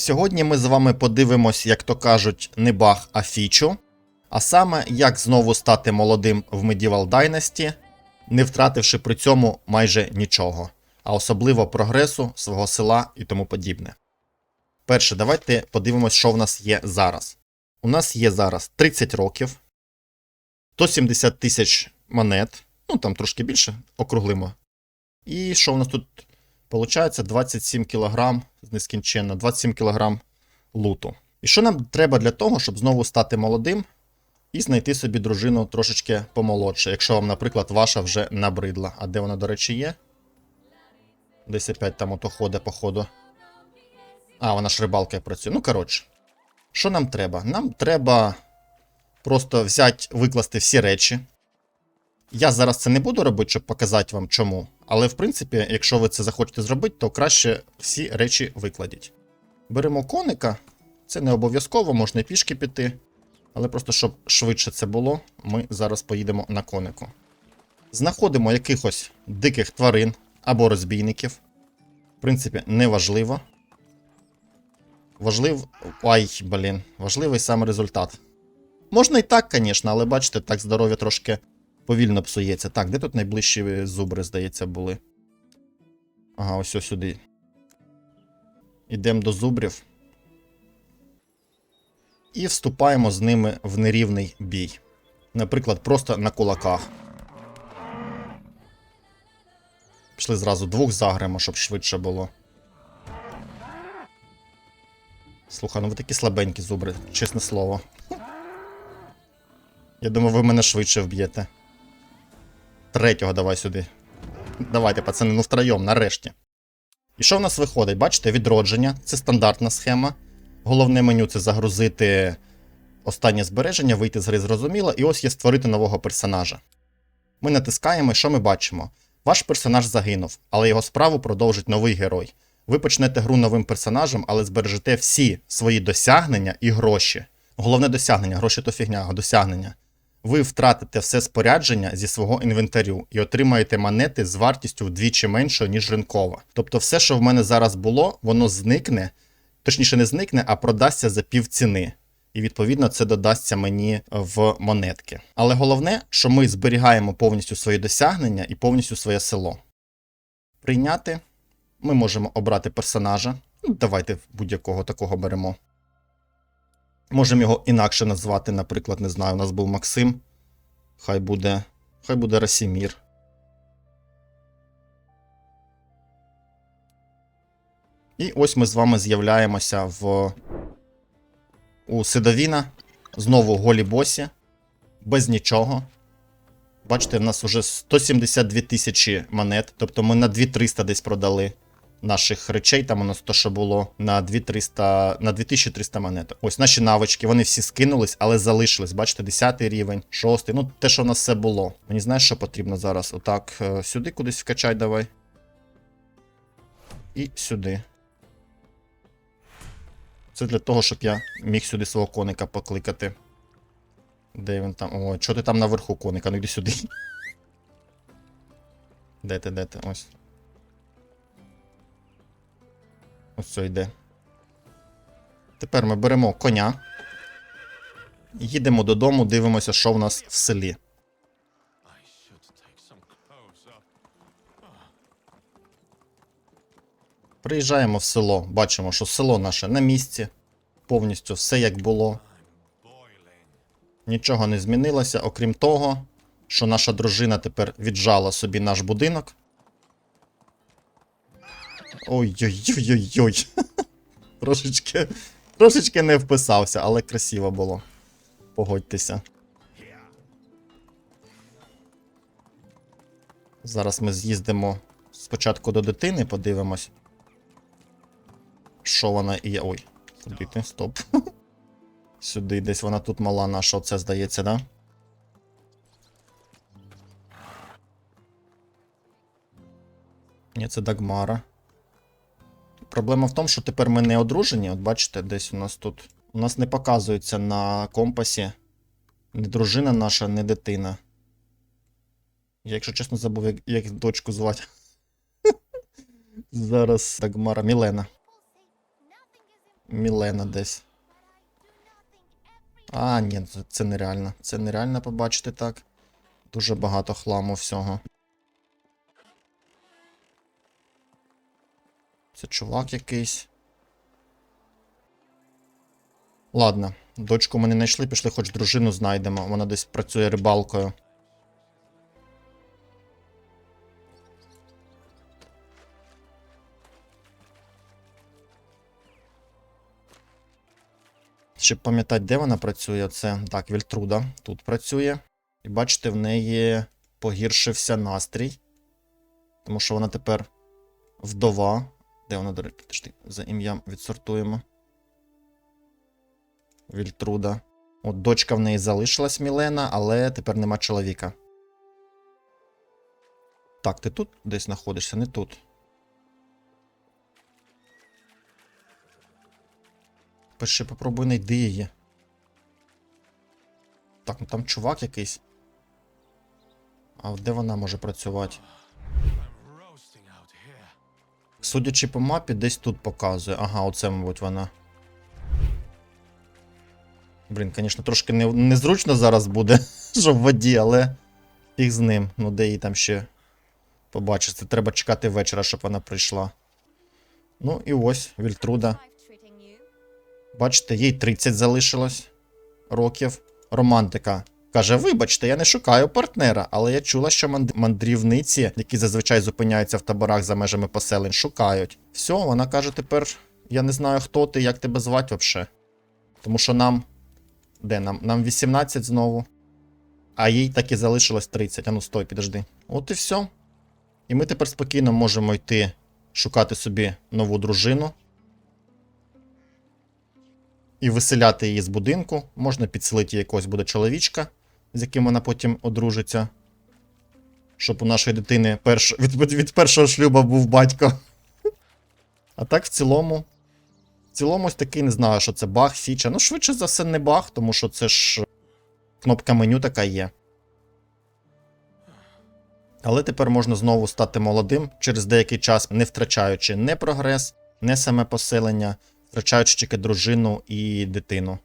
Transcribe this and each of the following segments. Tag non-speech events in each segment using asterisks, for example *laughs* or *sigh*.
Сьогодні ми з вами подивимось, як то кажуть, не баг, а фічу. А саме, як знову стати молодим в Medieval Dynasty, не втративши при цьому майже нічого, а особливо прогресу свого села і тому подібне. Перше, давайте подивимось, що в нас є зараз. У нас є зараз 30 років, 170 тисяч монет, ну там трошки більше, округлимо. І що в нас тут Получається 27 кг нескінченно, 27 кг луту. І що нам треба для того, щоб знову стати молодим і знайти собі дружину трошечки помолодше, якщо вам, наприклад, ваша вже набридла. А де вона, до речі, є? Десь опять там ото ходить, походу. А, вона ж рибалка працює. Ну, коротше. Що нам треба? Нам треба просто взяти, викласти всі речі. Я зараз це не буду робити, щоб показати вам чому. Але в принципі, якщо ви це захочете зробити, то краще всі речі викладіть. Беремо коника, це не обов'язково, можна пішки піти. Але просто щоб швидше це було, ми зараз поїдемо на конику. Знаходимо якихось диких тварин або розбійників. В принципі, не важливо. Важлив. Ай, блін, важливий саме результат. Можна і так, звісно, але бачите, так здоров'я трошки повільно псується. Так, де тут найближчі зубри, здається, були? Ага, ось ось сюди. Ідемо до зубрів. І вступаємо з ними в нерівний бій. Наприклад, просто на кулаках. Пішли зразу двох загремо, щоб швидше було. Слухай, ну ви такі слабенькі зубри, чесне слово. Я думаю, ви мене швидше вб'єте. Третього давай сюди. Давайте, пацани, ну втроєм, нарешті. І що в нас виходить? Бачите, відродження це стандартна схема. Головне меню це загрузити останнє збереження, вийти з гри зрозуміло, і ось є створити нового персонажа. Ми натискаємо, і що ми бачимо? Ваш персонаж загинув, але його справу продовжить новий герой. Ви почнете гру новим персонажем, але збережете всі свої досягнення і гроші. Головне досягнення, гроші то фігня, досягнення. Ви втратите все спорядження зі свого інвентарю і отримаєте монети з вартістю вдвічі меншою, ніж ринкова. Тобто, все, що в мене зараз було, воно зникне, точніше, не зникне, а продасться за півціни. І відповідно це додасться мені в монетки. Але головне, що ми зберігаємо повністю свої досягнення і повністю своє село. Прийняти. Ми можемо обрати персонажа. Ну, давайте будь-якого такого беремо. Можемо його інакше назвати, наприклад, не знаю, у нас був Максим. Хай буде. Хай буде Расімір. І ось ми з вами з'являємося в у Сидовіна. Знову голі босі. Без нічого. Бачите, в нас вже 172 тисячі монет. Тобто ми на 2300 десь продали наших речей. Там у нас то, що було на 2300, на 2300 монет. Ось наші навички, вони всі скинулись, але залишились. Бачите, 10 рівень, 6. Ну, те, що в нас все було. Мені знаєш, що потрібно зараз? Отак, е, сюди кудись вкачай, давай. І сюди. Це для того, щоб я міг сюди свого коника покликати. Де він там? О, чого ти там наверху коника? Ну йди сюди. *laughs* Де ти, де ти? Ось. Ось йде. Тепер ми беремо коня. Їдемо додому, дивимося, що в нас в селі. Приїжджаємо в село, бачимо, що село наше на місці. Повністю все як було. Нічого не змінилося, окрім того, що наша дружина тепер віджала собі наш будинок. Ой-ой-ой-ой-ой. Трошечки, трошечки не вписався, але красиво було. Погодьтеся. Зараз ми з'їздимо спочатку до дитини, подивимось. Що вона і є. Ой, куди ти? Стоп. *laughs* Сюди десь вона тут мала наша, оце здається, да? Ні, це Дагмара. Проблема в тому, що тепер ми не одружені. От бачите, десь у нас тут. У нас не показується на компасі не дружина наша, не дитина. Я, якщо чесно, забув, як, як дочку звати. Зараз Дагмара Мілена. Мілена десь. А, ні, це- нереально. Це нереально побачити так. Дуже багато хламу всього. Це чувак якийсь. Ладно, дочку ми не знайшли, пішли хоч дружину знайдемо. Вона десь працює рибалкою. Щоб пам'ятати, де вона працює, це так, Вільтруда тут працює. І бачите, в неї погіршився настрій. Тому що вона тепер вдова. Де вона, до речі, за ім'ям відсортуємо. Вільтруда. От дочка в неї залишилась Мілена, але тепер нема чоловіка. Так, ти тут десь знаходишся, не тут. Перше попробуй знайди її. Так, ну там чувак якийсь. А де вона може працювати? Судячи по мапі, десь тут показує. Ага, оце, мабуть, вона. Блін, звісно, трошки не, незручно зараз буде, *laughs* що в воді, але фіг з ним. Ну, де її там ще побачити. Треба чекати вечора, щоб вона прийшла. Ну і ось, Вільтруда. Бачите, їй 30 залишилось років. Романтика. Каже: вибачте, я не шукаю партнера, але я чула, що мандрівниці, які зазвичай зупиняються в таборах за межами поселень, шукають. Все, вона каже, тепер я не знаю, хто ти, як тебе звати взагалі. Тому що нам. Де нам? Нам 18 знову. А їй так і залишилось 30. А ну стой, підожди. От і все. І ми тепер спокійно можемо йти шукати собі нову дружину і виселяти її з будинку. Можна підселити якогось буде чоловічка, з яким вона потім одружиться. Щоб у нашої дитини перш... від, від, першого шлюба був батько. А так, в цілому. В цілому, ось такий не знаю, що це баг, фіча. Ну, швидше за все, не баг, тому що це ж кнопка меню така є. Але тепер можна знову стати молодим через деякий час, не втрачаючи не прогрес, не саме поселення, втрачаючи тільки дружину і дитину.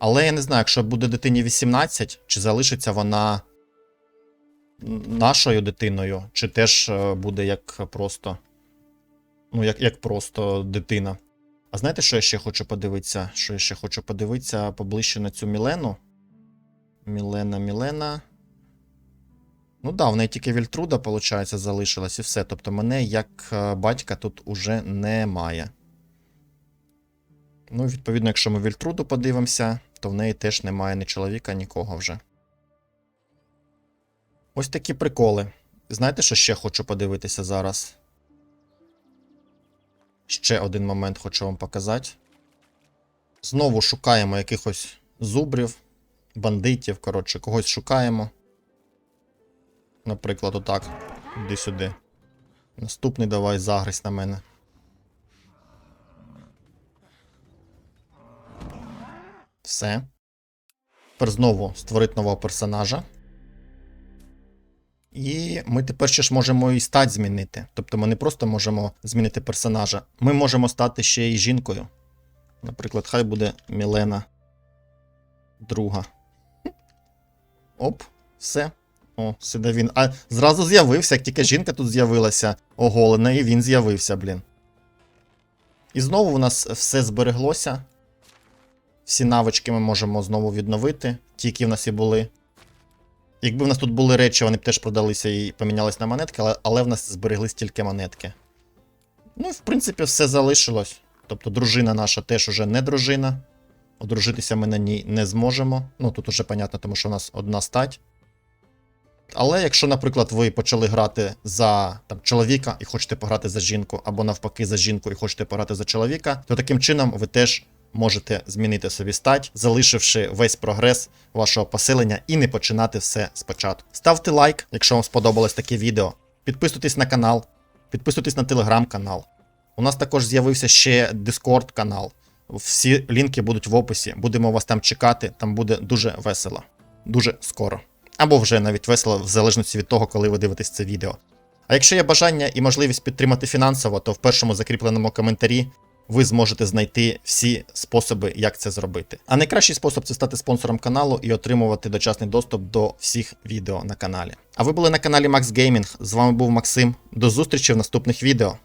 Але я не знаю, якщо буде дитині 18, чи залишиться вона нашою дитиною, чи теж е, буде як просто. Ну, як, як просто дитина. А знаєте, що я ще хочу подивитися? Що я ще хочу подивитися поближче на цю Мілену? Мілена, Мілена. Ну да, в неї тільки Вільтруда, виходить, залишилась і все. Тобто мене як е, батька тут уже немає. Ну, відповідно, якщо ми Вільтруду подивимося, то в неї теж немає ні чоловіка, нікого вже. Ось такі приколи. Знаєте, що ще хочу подивитися зараз? Ще один момент хочу вам показати. Знову шукаємо якихось зубрів, бандитів, коротше, когось шукаємо. Наприклад, отак. Іди сюди. Наступний давай загрись на мене. Все. Тепер знову створити нового персонажа. І ми тепер ще ж можемо і стать змінити. Тобто ми не просто можемо змінити персонажа, ми можемо стати ще й жінкою. Наприклад, хай буде Мілена. Друга. *laughs* Оп, все. О, сюди він. А зразу з'явився, як тільки жінка тут з'явилася оголена, і він з'явився, блін. І знову у нас все збереглося. Всі навички ми можемо знову відновити, ті, які в нас і були. Якби в нас тут були речі, вони б теж продалися і помінялись на монетки, але, але в нас збереглись тільки монетки. Ну в принципі все залишилось. Тобто дружина наша теж уже не дружина. Одружитися ми на ній не зможемо. Ну тут уже понятно, тому що у нас одна стать. Але якщо, наприклад, ви почали грати за там, чоловіка і хочете пограти за жінку, або навпаки за жінку і хочете пограти за чоловіка, то таким чином ви теж можете змінити собі стать, залишивши весь прогрес вашого поселення і не починати все спочатку. Ставте лайк, якщо вам сподобалось таке відео. Підписуйтесь на канал, підписуйтесь на телеграм-канал. У нас також з'явився ще Discord канал. Всі лінки будуть в описі. Будемо вас там чекати, там буде дуже весело. Дуже скоро. Або вже навіть весело, в залежності від того, коли ви дивитесь це відео. А якщо є бажання і можливість підтримати фінансово, то в першому закріпленому коментарі ви зможете знайти всі способи, як це зробити. А найкращий спосіб це стати спонсором каналу і отримувати дочасний доступ до всіх відео на каналі. А ви були на каналі Max Gaming. З вами був Максим. До зустрічі в наступних відео.